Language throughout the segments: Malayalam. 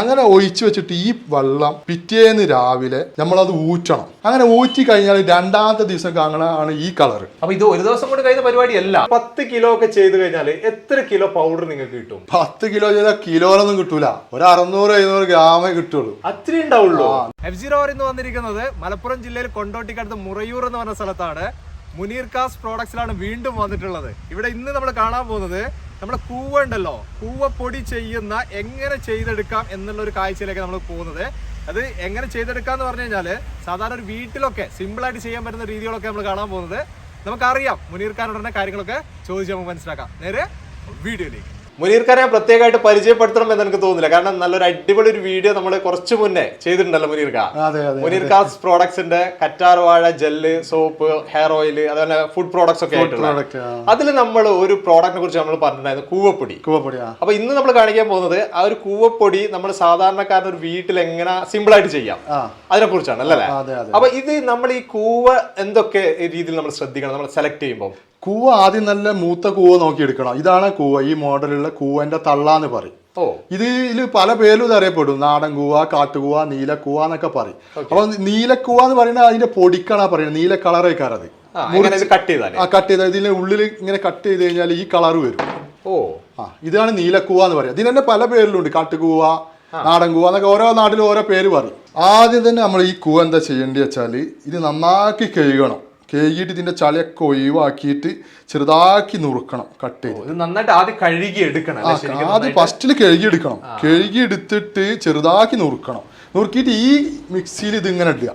അങ്ങനെ ഒഴിച്ചു വെച്ചിട്ട് ഈ വെള്ളം പിറ്റേന്ന് രാവിലെ നമ്മളത് ഊറ്റണം. അങ്ങനെ ഊറ്റി കഴിഞ്ഞാൽ രണ്ടാമത്തെ ദിവസം കാണാനാണ് ഈ കളർ അപ്പൊ ഇത് ഒരു ദിവസം കൊണ്ട് കഴിയുന്ന പരിപാടിയല്ല. പത്ത് കിലോ ഒക്കെ ചെയ്ത് കഴിഞ്ഞാൽ എത്ര കിലോ പൗഡർ നിങ്ങൾക്ക് കിട്ടും? പത്ത് കിലോ ചെയ്താൽ കിലോനൊന്നും കിട്ടൂല. ഒരു അറുന്നൂറ് എഴുന്നൂറ് ഗ്രാമേ കിട്ടുള്ളൂ. അത്രേ ഉണ്ടാവുള്ളൂ. എഫ് സീറോ എന്ന് വന്നിരിക്കുന്നത് മലപ്പുറം ജില്ലയിൽ കൊണ്ടോട്ടിക്കടുത്ത് മുറയൂർ എന്ന് പറഞ്ഞ സ്ഥലത്താണ്. മുനീർ കാസ് പ്രോഡക്ട്സിലാണ് വീണ്ടും വന്നിട്ടുള്ളത്. ഇവിടെ ഇന്ന് നമ്മൾ കാണാൻ പോകുന്നത് നമ്മുടെ കൂവ ഉണ്ടല്ലോ. കൂവപ്പൊടി പൊടി ചെയ്യുന്ന എങ്ങനെ ചെയ്തെടുക്കാം എന്നുള്ള ഒരു കാഴ്ചയിലേക്ക് നമ്മൾ പോകുന്നത്. അത് എങ്ങനെ ചെയ്തെടുക്കാം എന്ന് പറഞ്ഞു കഴിഞ്ഞാൽ സാധാരണ ഒരു വീട്ടിലൊക്കെ സിമ്പിളായിട്ട് ചെയ്യാൻ പറ്റുന്ന രീതികളൊക്കെ നമ്മൾ കാണാൻ പോകുന്നത്. നമുക്കറിയാം മുനീർ കാര്യങ്ങളൊക്കെ ചോദിച്ച് നമുക്ക് മനസ്സിലാക്കാം. നേരെ വീഡിയോയിലേക്ക്. മുനീർ ഞാൻ പ്രത്യേകമായിട്ട് പരിചയപ്പെടുത്തണം എന്ന് എനിക്ക് തോന്നുന്നില്ല. കാരണം നല്ലൊരു അടിപൊളി ഒരു വീഡിയോ നമ്മൾ കുറച്ച് മുന്നേ ചെയ്തിട്ടുണ്ടല്ലോ മുനീർക്ക. മുനീർക്കാസ് പ്രോഡക്ട്സിന്റെ കറ്റാർ വാഴ ജെല്ല് സോപ്പ് ഹെയർ ഓയിൽ അതുപോലെ ഫുഡ് പ്രോഡക്ട്സ് ഒക്കെ ആയിട്ടുള്ള. അതിൽ നമ്മൾ ഒരു പ്രോഡക്റ്റിനെ കുറിച്ച് നമ്മൾ പറഞ്ഞിട്ടുണ്ടായിരുന്നു കൂവപ്പൊടി. കൂവപ്പൊടി അപ്പൊ ഇന്ന് നമ്മൾ കാണിക്കാൻ പോകുന്നത് ആ ഒരു കൂവപ്പൊടി നമ്മൾ സാധാരണക്കാരൻ ഒരു വീട്ടിൽ എങ്ങനെ സിമ്പിൾ ആയിട്ട് ചെയ്യാം. അതിനെ കുറിച്ചാണ് അല്ലേ? അപ്പൊ ഇത് നമ്മൾ ഈ കൂവ എന്തൊക്കെ രീതിയിൽ നമ്മൾ ശ്രദ്ധിക്കണം നമ്മൾ സെലക്ട് ചെയ്യുമ്പോൾ കൂവ ആദ്യം നല്ല മൂത്ത കൂവ നോക്കി എടുക്കണം ഇതാണ് കൂവ ഈ മോഡലുള്ള കൂവന്റെ തള്ളാന്ന് പറയും. ഓ. ഇതിൽ പല പേരും ഇത് അറിയപ്പെടും. നാടൻ കൂവ കാട്ടുകൂവ നീലക്കൂവ എന്നൊക്കെ പറയും. അപ്പൊ നീലക്കൂവ എന്ന് പറയുന്നത് അതിന്റെ പൊടിക്കണ പറയുന്നത്. നീല കളറേക്കാരത് ആ, ഇത് കട്ട് ചെയ്താലേ. കട്ട് ചെയ്ത ഇതിന്റെ ഉള്ളിൽ ഇങ്ങനെ കട്ട് ചെയ്ത് കഴിഞ്ഞാൽ ഈ കളർ വരും. ഓ. ആ ഇതാണ് നീലക്കൂവ എന്ന് പറയുന്നത് ഇതിന് തന്നെ പല പേരിലുണ്ട്. കാട്ടുകൂവ നാടൻ കൂവ എന്നൊക്കെ ഓരോ നാട്ടിലും ഓരോ പേര് പറയും. ആദ്യം തന്നെ നമ്മൾ ഈ കൂവ എന്താ ചെയ്യേണ്ടത് വെച്ചാൽ ഇത് നന്നാക്കി കഴുകണം. കഴുകിയിട്ട് ഇതിന്റെ ചളിയൊക്കെ ഒഴിവാക്കിയിട്ട് ചെറുതാക്കി നുറുക്കണം കട്ട് ചെയ്ത്. നന്നായിട്ട് ആദ്യം കഴുകി എടുക്കണം ആദ്യം ഫസ്റ്റിൽ കഴുകി എടുക്കണം കഴുകി എടുത്തിട്ട് ചെറുതാക്കി നുറുക്കണം. നുറുക്കിയിട്ട് ഈ മിക്സിയിൽ ഇത് ഇങ്ങനെ ഇടുക.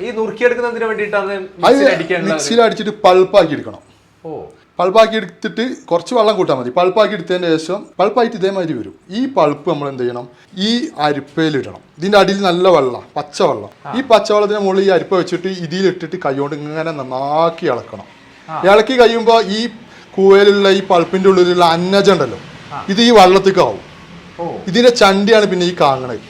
ഈ നുറുക്കിയെടുക്കുന്നതിന് വേണ്ടിയിട്ടാണ് അത് മിക്സിയിൽ അടിക്കേണ്ടത് മിക്സിയിൽ അടിച്ചിട്ട് പൾപ്പാക്കി എടുക്കണം. ഓ. പൾപ്പാക്കി എടുത്തിട്ട് കുറച്ച് വെള്ളം കൂട്ടാൽ മതി. പൾപ്പാക്കി എടുത്തതിന് ശേഷം പൾപ്പായിട്ട് ഇതേമാതിരി വരും. ഈ പൾപ്പ് നമ്മൾ എന്ത് ചെയ്യണം? ഈ അരിപ്പയിലിടണം ഇതിന്റെ അടിയിൽ നല്ല വെള്ളം പച്ചവെള്ളം ഈ പച്ചവെള്ളത്തിന് മുകളിൽ ഈ അരിപ്പ വെച്ചിട്ട് ഇതിലിട്ടിട്ട് കൈകൊണ്ട് ഇങ്ങനെ നന്നാക്കി ഇളക്കണം. ഇളക്കി കഴിയുമ്പോൾ ഈ കൂവയിലുള്ള ഈ പൾപ്പിന്റെ ഉള്ളിലുള്ള അന്നജം ഉണ്ടല്ലോ ഇത് ഈ വെള്ളത്തേക്കാവും ഓ. ഇതിന്റെ ചണ്ടിയാണ് പിന്നെ ഈ കാങ്ങണത്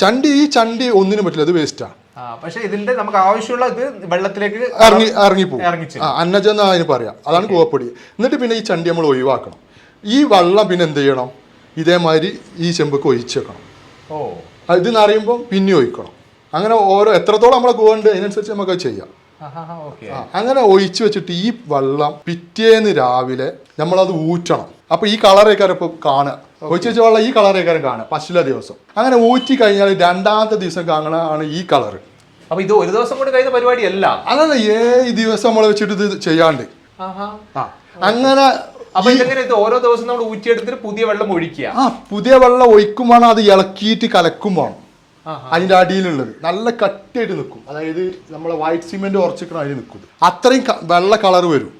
ചണ്ടി ഈ ചണ്ടി ഒന്നിനും പറ്റില്ല അത് വേസ്റ്റാണ് പക്ഷെ ഇതിന്റെ നമുക്ക് ആവശ്യമുള്ള ഇത് വെള്ളത്തിലേക്ക് ഇറങ്ങി ആ അന്നജം എന്ന് അതിന് പറയാം. അതാണ് കൂവപ്പൊടി. എന്നിട്ട് പിന്നെ ഈ ചണ്ടി നമ്മൾ ഒഴിവാക്കണം. ഈ വെള്ളം പിന്നെ എന്ത് ചെയ്യണം? ഇതേമാതിരി ഈ ചെമ്പക്ക് ഒഴിച്ചേക്കണം വെക്കണം. ഓ. അത് അറിയുമ്പോൾ പിന്നെ ഒഴിക്കണം. അങ്ങനെ ഓരോ എത്രത്തോളം നമ്മളെ കൂവുണ്ട് അതിനനുസരിച്ച് നമുക്ക് ചെയ്യാം. അങ്ങനെ ഒഴിച്ചു വെച്ചിട്ട് ഈ വെള്ളം പിറ്റേന്ന് രാവിലെ നമ്മളത് ഊറ്റണം. അപ്പൊ ഈ കളറേക്കാരം ഇപ്പൊ കാണുക. ഒഴിച്ച് വെച്ച വെള്ളം ഈ കളറേക്കാരം കാണുക പശുല ദിവസം. അങ്ങനെ ഊറ്റി കഴിഞ്ഞാൽ രണ്ടാമത്തെ ദിവസം കാണാനാണ് ഈ കളർ അപ്പൊ ഇത് ഒരു ദിവസം കൊണ്ട് കഴിയുന്ന പരിപാടിയല്ല. അതല്ല ഏ ദിവസം നമ്മൾ വെച്ചിട്ട് ഇത് ചെയ്യാണ്ട്. അങ്ങനെ അപ്പൊ ഇതെങ്ങനെ ഇത് ഓരോ ദിവസം നമ്മൾ ഊറ്റിയെടുത്തിട്ട് പുതിയ വെള്ളം ഒഴിക്കുക? ആ പുതിയ വെള്ളം ഒഴിക്കും വേണം അത് ഇളക്കിയിട്ട് കലക്കും വേണം. ആഹാ. അതിന്റെ അടിയിലുള്ളത്. നല്ല കട്ടിയായിട്ട് നിൽക്കും. അതായത് നമ്മളെ വൈറ്റ് സിമെന്റ് ഉറച്ചിക്കണം അതിൽ നിൽക്കും അത്രയും വെള്ള കളർ വരും.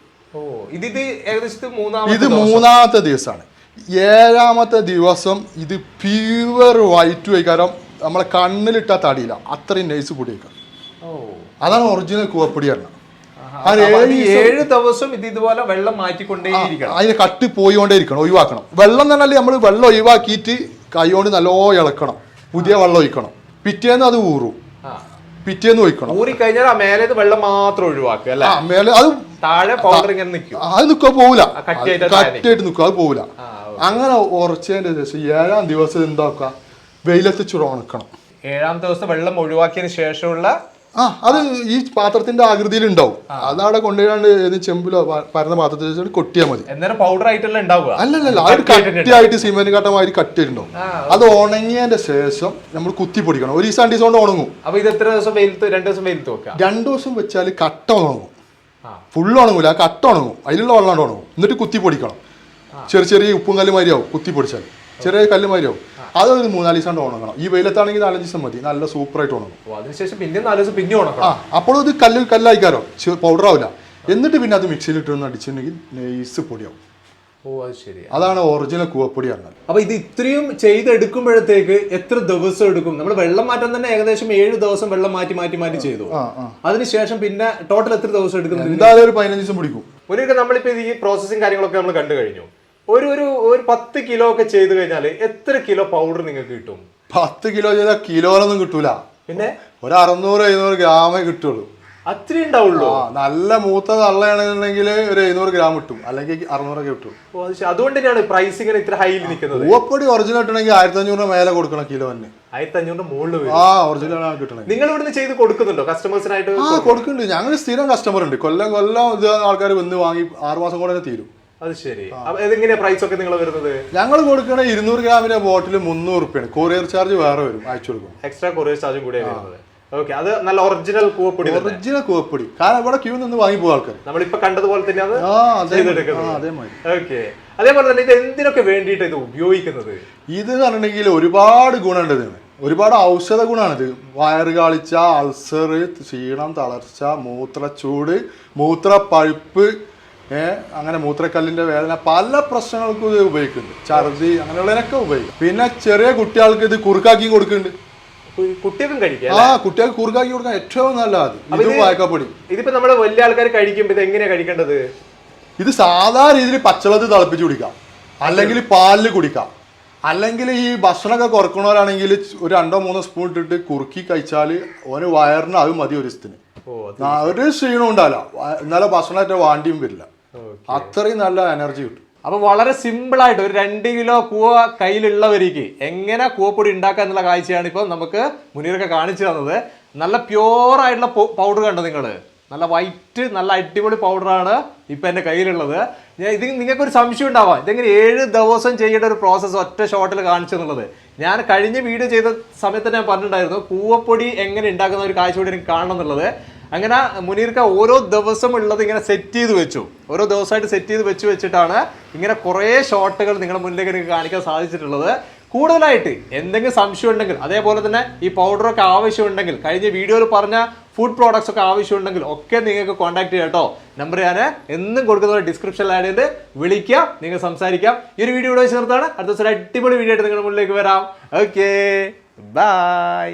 ഇത് ഏകദേശം ഇത്. മൂന്നാമത്തെ ദിവസമാണ്. ഏഴാമത്തെ ദിവസം ഇത് പ്യുവർ വൈറ്റ് വൈകാരം നമ്മളെ കണ്ണിലിട്ട തടിയില്ല അത്രയും നൈസ് പൊടി വയ്ക്കാം ഓ. അതാണ് ഒറിജിനൽ കൂവപ്പൊടി എണ്ണ ഏഴ് ദിവസം ഇത് ഇതുപോലെ വെള്ളം മാറ്റിക്കൊണ്ടേയിരിക്കണം. അതിന് കട്ട് പോയിക്കൊണ്ടേ ഇരിക്കണം ഒഴിവാക്കണം. വെള്ളം തന്നെ നമ്മൾ വെള്ളം ഒഴിവാക്കിയിട്ട് കൈകൊണ്ട് നല്ലോ ഇളക്കണം. പുതിയ വെള്ളം ഒഴിക്കണം. പിറ്റേന്ന് അത് ഊറും. പിറ്റേന്ന് ഒഴിക്കണം. ഊറി കഴിഞ്ഞാൽ ആ മേലേത് വെള്ളം മാത്രം ഒഴിവാക്കുക അല്ലെ? മേലെ അത് താഴെ പൗഡർ ഇങ്ങനെ നിൽക്കും. അത് നിൽക്കുക പോവില്ല കട്ടിയായിട്ട് നിൽക്കുക അത് പോവില്ല അങ്ങനെ ഉറച്ചതിന്റെ ശേഷം ഏഴാം ദിവസം എന്താക്കുക? വെയിലത്ത് ചുറ ഉണക്കണം ഏഴാം ദിവസം വെള്ളം ഒഴിവാക്കിയതിന് ശേഷമുള്ള ആ അത് ഈ പാത്രത്തിന്റെ ആകൃതിയിൽ ഉണ്ടാവും അതവിടെ കൊണ്ടുപോയാണ്ട് ഏത് ചെമ്പിലോ പരന്ന പാത്രത്തിൽ വെച്ചാൽ കൊട്ടിയാൽ മതി. പൗഡർ ആയിട്ടുള്ള ഉണ്ടാവുക? അല്ലല്ല കട്ടിയായിട്ട് സിമെന്റ് കട്ടമാതിരി കട്ടിയിട്ടുണ്ടാവും ആ, അത് ഉണങ്ങിയതിന്റെ ശേഷം നമ്മൾ കുത്തി പൊടിക്കണം. ഒരു ദിവസം രണ്ട് ദിവസം കൊണ്ട് ഉണങ്ങും. അപ്പൊ ഇത് എത്ര ദിവസം വെയിലത്ത് രണ്ട് ദിവസം വെയിലത്ത് വെക്കാം രണ്ടു ദിവസം വെച്ചാൽ കട്ട ഉണങ്ങും. ഫുള്ള് ഉണങ്ങൂല കട്ട ഉണങ്ങും. അതിലുള്ള വെള്ളം ഉണങ്ങും. എന്നിട്ട് കുത്തി പൊടിക്കണം. ചെറിയ ചെറിയ ഉപ്പും കല്ല് മാതിരിയാവും കുത്തി പൊടിച്ചാൽ. ചെറിയ കല്ല് മാതിരിയാവും. അത് ഒരു മൂന്നാൽ ദിവസം ഉണങ്ങണം. ഈ വെയിലത്താണെങ്കിൽ നാലഞ്ച് ദിവസം മതി. നല്ല സൂപ്പറായിട്ട് ഉണങ്ങും. അതിനുശേഷം പിന്നെ നാല് ദിവസം പിന്നെ ആ അപ്പോൾ അപ്പോഴും ഇത് കല്ല് കല്ലായിക്കാരോ പൗഡർ ആവില്ല. എന്നിട്ട് പിന്നെ അത് മിക്സിയിൽ ഇട്ടൊന്ന് അടിച്ചിട്ടുണ്ടെങ്കിൽ നെയ്സ് പൊടിയാവും. ഓ അത് ശരി. അതാണ് ഒറിജിനൽ കൂവപ്പൊടി പറഞ്ഞത്. അപ്പൊ ഇത് ഇത്രയും ചെയ്തെടുക്കുമ്പോഴത്തേക്ക് എത്ര ദിവസം എടുക്കും? നമ്മൾ വെള്ളം മാറ്റാൻ തന്നെ ഏകദേശം ഏഴ് ദിവസം വെള്ളം മാറ്റി മാറ്റി മാറ്റി ചെയ്തു. അതിനുശേഷം പിന്നെ ടോട്ടൽ എത്ര ദിവസം എടുക്കും? എന്തായാലും ഒരു പതിനഞ്ച് ദിവസം പിടിക്കും. ഒരിക്കൽ നമ്മളിപ്പോ ഈ പ്രോസസ്സിങ് കാര്യങ്ങളൊക്കെ നമ്മൾ കണ്ടു കഴിഞ്ഞു. ഒരു ഒരു ഒരു പത്ത് കിലോ ഒക്കെ ചെയ്ത് കഴിഞ്ഞാൽ എത്ര കിലോ പൗഡർ നിങ്ങൾക്ക് കിട്ടും? പത്ത് കിലോ ചെയ്താൽ കിലോനൊന്നും കിട്ടൂല. പിന്നെ? ഒരു അറുന്നൂറ് എഴുന്നൂറ് ഗ്രാമേ കിട്ടുള്ളൂ. അത്രയും ഉണ്ടാവുള്ളൂ? ആ നല്ല മൂത്ത തള്ളയാണെന്നുണ്ടെങ്കിൽ ഒരു എഴുന്നൂറ് ഗ്രാം കിട്ടും. അല്ലെങ്കിൽ അറുന്നൂറൊക്കെ കിട്ടും. അതുകൊണ്ട് തന്നെയാണ് പ്രൈസ് ഇങ്ങനെ ഇത്ര ഹൈയിൽ നിൽക്കുന്നത്. പൂവപ്പൊടി ഒറിജിനൽ കിട്ടണമെങ്കിൽ ആയിരത്തി അഞ്ഞൂറിന് മേലെ കൊടുക്കണം കിലോ തന്നെ. ആയിരത്തി അഞ്ഞൂറിന് മുകളിൽ ആ ഒറിജിനൽ ആണ് കിട്ടണമെങ്കിൽ നിങ്ങൾ ഇവിടുന്ന് ചെയ്ത് കൊടുക്കുന്നുണ്ടോ? കസ്റ്റമേഴ്സിനായിട്ട് ആ കൊടുക്കുന്നുണ്ട്? ഞങ്ങൾ സ്ഥിരം കസ്റ്റമർ ഉണ്ട്. കൊല്ലം കൊല്ലം ഇത് ആൾക്കാർ വന്ന് വാങ്ങി ആറ് മാസം കൊണ്ട് തന്നെ തീരും. അത് ശരി. പ്രൈസ് ഒക്കെ നിങ്ങൾ വരുന്നത്? ഞങ്ങൾ കൊടുക്കണ ഇരുന്നൂറ് ഗ്രാമിന്റെ ബോട്ടിൽ മുന്നൂറ് റുപ്യാണ് കൊറിയർ ചാർജ് വേറെ വരും അയച്ചു കൊടുക്കും. എക്സ്ട്രാ കൊറിയർ ചാർജ് കൂടെ വരുന്നത്. ഓക്കെ അത് നല്ല ഒറിജിനൽ കൂവപ്പൊടി ഒറിജിനൽ കൂവപ്പൊടി. കാരണം ഇവിടെ ക്യൂ നിന്ന് വാങ്ങി പോകും ആൾക്കാർ നമ്മളിപ്പോ കണ്ടതുപോലെ തന്നെ അത് ഓക്കെ അതേപോലെ തന്നെ ഇത് എന്തിനൊക്കെ വേണ്ടിയിട്ട് ഇത് ഉപയോഗിക്കുന്നത്? ഇത് എന്ന് പറഞ്ഞിട്ടുണ്ടെങ്കിൽ ഒരുപാട് ഗുണമുണ്ട് ഇതിന്. ഒരുപാട് ഔഷധ ഗുണമാണ് ഇത്. വയറ് കാളിച്ച അൾസർ ക്ഷീണം തളർച്ച മൂത്രച്ചൂട് മൂത്രപ്പഴുപ്പ് അങ്ങനെ മൂത്രക്കല്ലിന്റെ വേദന പല പ്രശ്നങ്ങൾക്കും ഇത് ഉപയോഗിക്കുന്നുണ്ട്. ഛർദി അങ്ങനെയുള്ളതിനൊക്കെ ഉപയോഗിക്കും. പിന്നെ ചെറിയ കുട്ടികൾക്ക് ഇത് കുറുക്കാക്കി കൊടുക്കുന്നുണ്ട്. കു- കുട്ടികൾക്കും കഴിക്കാം ആ കുട്ടികൾക്ക് കുറുക്കാക്കി കൊടുക്കാൻ ഏറ്റവും നല്ല അത് ഇതും വായക്കപ്പൊടി. ഇതിപ്പോ നമ്മൾ വലിയ ആൾക്കാർ കഴിക്കുമ്പോ ഇത് എങ്ങനെയാ കഴിക്കേണ്ടത്? ഇത് സാധാരണ രീതിയിൽ പച്ചവെള്ളത്തിൽ തിളപ്പിച്ച് കുടിക്കാം. അല്ലെങ്കിൽ പാലിൽ കുടിക്കാം. അല്ലെങ്കിൽ ഈ ഭക്ഷണമൊക്കെ കുറക്കണവരാണെങ്കിൽ ഒരു രണ്ടോ മൂന്നോ സ്പൂൺ ഇട്ടിട്ട് കുറുക്കി കഴിച്ചാൽ ഓന് വയറിന് അത് മതി ഒരു ഇസ്തിന് ഒരു ക്ഷീണം ഉണ്ടാവില്ല. എന്നാലും ഭക്ഷണമായിട്ട് വാണ്ടിയും വരില്ല. അത്രയും നല്ല എനർജി കിട്ടും. അപ്പൊ വളരെ സിമ്പിൾ ആയിട്ട് ഒരു രണ്ട് കിലോ കൂവ കയ്യിലുള്ളവർക്ക് എങ്ങനെ കൂവപ്പൊടി ഉണ്ടാക്കുക എന്നുള്ള കാഴ്ചയാണ് ഇപ്പൊ നമുക്ക് മുനീറൊക്കെ കാണിച്ചു തന്നത്. നല്ല പ്യൂർ ആയിട്ടുള്ള പൗഡർ കണ്ടോ നിങ്ങൾ? നല്ല വൈറ്റ് നല്ല അടിപൊളി പൗഡറാണ് ഇപ്പൊ എന്റെ കയ്യിലുള്ളത്. ഇത് നിങ്ങൾക്ക് ഒരു സംശയം ഉണ്ടാവാം. ഇതെങ്ങനെ ഏഴ് ദിവസം ചെയ്യേണ്ട ഒരു പ്രോസസ്സ് ഒറ്റ ഷോട്ടിൽ കാണിച്ചു എന്നുള്ളത് ഞാൻ കഴിഞ്ഞ വീഡിയോ ചെയ്ത സമയത്ത് ഞാൻ പറഞ്ഞിട്ടുണ്ടായിരുന്നു കൂവപ്പൊടി എങ്ങനെ ഉണ്ടാക്കുന്ന ഒരു കാഴ്ച എനിക്ക് കാണണം എന്നുള്ളത്. അങ്ങനെ മുനീർക്ക ഓരോ ദിവസം ഉള്ളത് ഇങ്ങനെ സെറ്റ് ചെയ്ത് വെച്ചു. ഓരോ ദിവസമായിട്ട് സെറ്റ് ചെയ്ത് വെച്ച് വെച്ചിട്ടാണ് ഇങ്ങനെ കുറേ ഷോട്ടുകൾ നിങ്ങളുടെ മുന്നിലേക്ക് എനിക്ക് കാണിക്കാൻ സാധിച്ചിട്ടുള്ളത്. കൂടുതലായിട്ട് എന്തെങ്കിലും സംശയം ഉണ്ടെങ്കിൽ അതേപോലെ തന്നെ ഈ പൗഡറൊക്കെ ആവശ്യമുണ്ടെങ്കിൽ കഴിഞ്ഞ വീഡിയോയിൽ പറഞ്ഞ ഫുഡ് പ്രോഡക്ട്സ് ഒക്കെ ആവശ്യമുണ്ടെങ്കിൽ ഒക്കെ നിങ്ങൾക്ക് കോൺടാക്ട് ചെയ്യാം കേട്ടോ. നമ്പർ ഞാൻ എന്നും കൊടുക്കുന്ന ഡിസ്ക്രിപ്ഷനിൽ ആഡ് ചെയ്ത് വിളിക്കാം നിങ്ങൾ സംസാരിക്കാം. ഈ ഒരു വീഡിയോ ഇവിടെ വെച്ച് നിർത്താണ് അടുത്ത ദിവസം അടിപൊളി വീഡിയോ ആയിട്ട് നിങ്ങളുടെ മുന്നിലേക്ക് വരാം. Okay bye